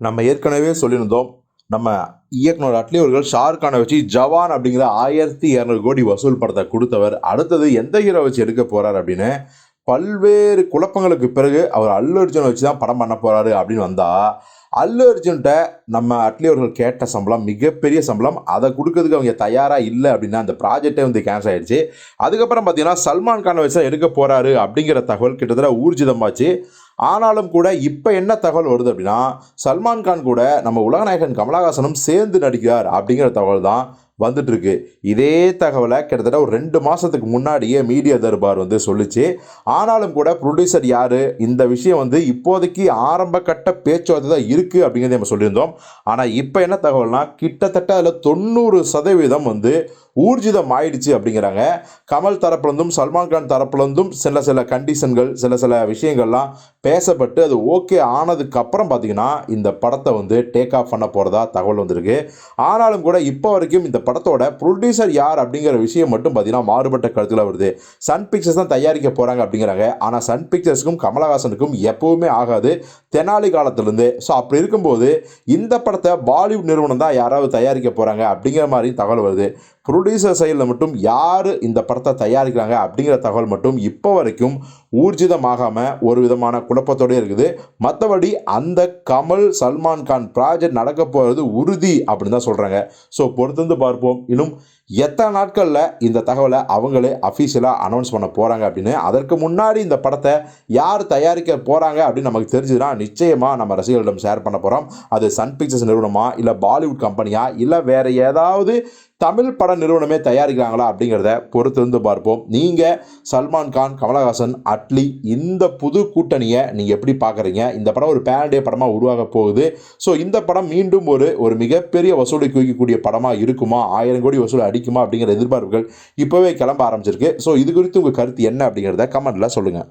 நம்ம ஏற்கனவே சொல்லியிருந்தோம் நம்ம இயக்குனர் அட்லி அவர்கள் ஷாருக்கானை வச்சு ஜவான் அப்படிங்கிற ஆயிரத்தி இரநூறு கோடி வசூல் படத்தை கொடுத்தவர். அடுத்தது எந்த ஹீரோ வச்சு எடுக்க போகிறார் அப்படின்னு பல்வேறு குழப்பங்களுக்கு பிறகு அவர் அல்லு அர்ஜுனை வச்சு தான் படம் பண்ண போகிறாரு அப்படின்னு வந்தால் அல்லு அர்ஜுன்கிட்ட நம்ம அட்லி அவர்கள் கேட்ட சம்பளம் மிகப்பெரிய சம்பளம் அதை கொடுக்கறதுக்கு அவங்க தயாராக இல்லை அப்படின்னா அந்த ப்ராஜெக்டே வந்து கேன்சல் ஆயிடுச்சு. அதுக்கப்புறம் பார்த்தீங்கன்னா சல்மான் கானை வச்சு தான் எடுக்க போகிறாரு அப்படிங்கிற தகவல் கிட்டத்தட்ட ஊர்ஜிதமாச்சு. ஆனாலும் கூட இப்போ என்ன தகவல் வருது அப்படின்னா சல்மான் கான் கூட நம்ம உலகநாயகன் கமலஹாசனும் சேர்ந்து நடிக்கிறார் அப்படிங்கிற தகவல் தான் வந்துட்டுருக்கு. இதே தகவலை கிட்டத்தட்ட ஒரு ரெண்டு மாதத்துக்கு முன்னாடியே மீடியா தர்பார் வந்து சொல்லிச்சு. ஆனாலும் கூட ப்ரொடியூசர் யார்? இந்த விஷயம் வந்து இப்போதைக்கு ஆரம்ப கட்ட பேச்சுவார்த்தை தான் இருக்குது அப்படிங்கிறத நம்ம சொல்லியிருந்தோம். ஆனால் இப்போ என்ன தகவல்னா கிட்டத்தட்ட அதில் தொண்ணூறு சதவீதம் வந்து ஊர்ஜிதம் ஆயிடுச்சு அப்படிங்கிறாங்க. கமல் தரப்புலேருந்தும் சல்மான் கான் தரப்புலேருந்தும் சில சில கண்டிஷன்கள் சில சில விஷயங்கள்லாம் பேசப்பட்டு அது ஓகே ஆனதுக்கப்புறம் பார்த்திங்கன்னா பார்த்தீங்கன்னா இந்த படத்தை வந்து டேக் ஆஃப் பண்ண போகிறதா தகவல் வந்திருக்கு. ஆனாலும் கூட இப்போ வரைக்கும் இந்த படத்தோட ப்ரொடியூசர் யார் அப்படிங்கிற விஷயம் மட்டும் பார்த்தீங்கன்னா மாறுபட்ட கருத்தில் வருது. சன் பிக்சர்ஸ் தான் தயாரிக்க போகிறாங்க அப்படிங்கிறாங்க. ஆனால் சன் பிக்சர்ஸ்க்கும் கமலஹாசனுக்கும் எப்பவுமே ஆகாது. தெனாலி காலத்திலேருந்து. ஸோ அப்படி இருக்கும்போது இந்த படத்தை பாலிவுட் நிறுவனம் தான் யாராவது தயாரிக்க போகிறாங்க அப்படிங்கிற மாதிரி தகவல் வருது. ப்ரொடியூசர் சைடில் மட்டும் யார் இந்த படத்தை தயாரிக்கிறாங்க அப்படிங்கிற தகவல் மட்டும் இப்போ வரைக்கும் ஊர்ஜிதமாகாமல் ஒரு விதமான குழப்பத்தோடயே இருக்குது. மற்றபடி அந்த கமல் சல்மான் கான் ப்ராஜெக்ட் நடக்க போகிறது உறுதி அப்படின்னு தான் சொல்கிறாங்க ஸோ பொறுத்திருந்து பார்ப்போம் இன்னும் எத்தனை நாட்களில் இந்த தகவலை அவங்களே அஃபீஷியலாக அனௌன்ஸ் பண்ண போகிறாங்க அப்படின்னு? அதற்கு முன்னாடி இந்த படத்தை யார் தயாரிக்க போகிறாங்க அப்படின்னு நமக்கு தெரிஞ்சுதுன்னா நிச்சயமாக நம்ம ரசிகர்களிடம் ஷேர் பண்ண போகிறோம் அது சன் பிக்சர்ஸ் நிறுவனமா இல்லை பாலிவுட் கம்பெனியா இல்லை வேறு ஏதாவது தமிழ் பட நிறுவனமே தயாரிக்கிறாங்களா அப்படிங்கிறத பொறுத்திருந்து பார்ப்போம். நீங்கள் சல்மான் கான் கமலஹாசன் அட்லி இந்த புது கூட்டணியை நீங்கள் எப்படி பார்க்குறீங்க? இந்த படம் ஒரு பேரண்டே படமாக உருவாக போகுது. ஸோ இந்த படம் மீண்டும் ஒரு ஒரு மிகப்பெரிய வசூலை குவிக்கக்கூடிய படமாக இருக்குமா? ஆயிரம் கோடி வசூல் அடிக்குமா அப்படிங்கிற எதிர்பார்ப்புகள் இப்போவே கிளம்ப ஆரம்பிச்சிருக்கு. ஸோ இது குறித்து உங்கள் கருத்து என்ன அப்படிங்கிறத கமெண்ட்டில் சொல்லுங்கள்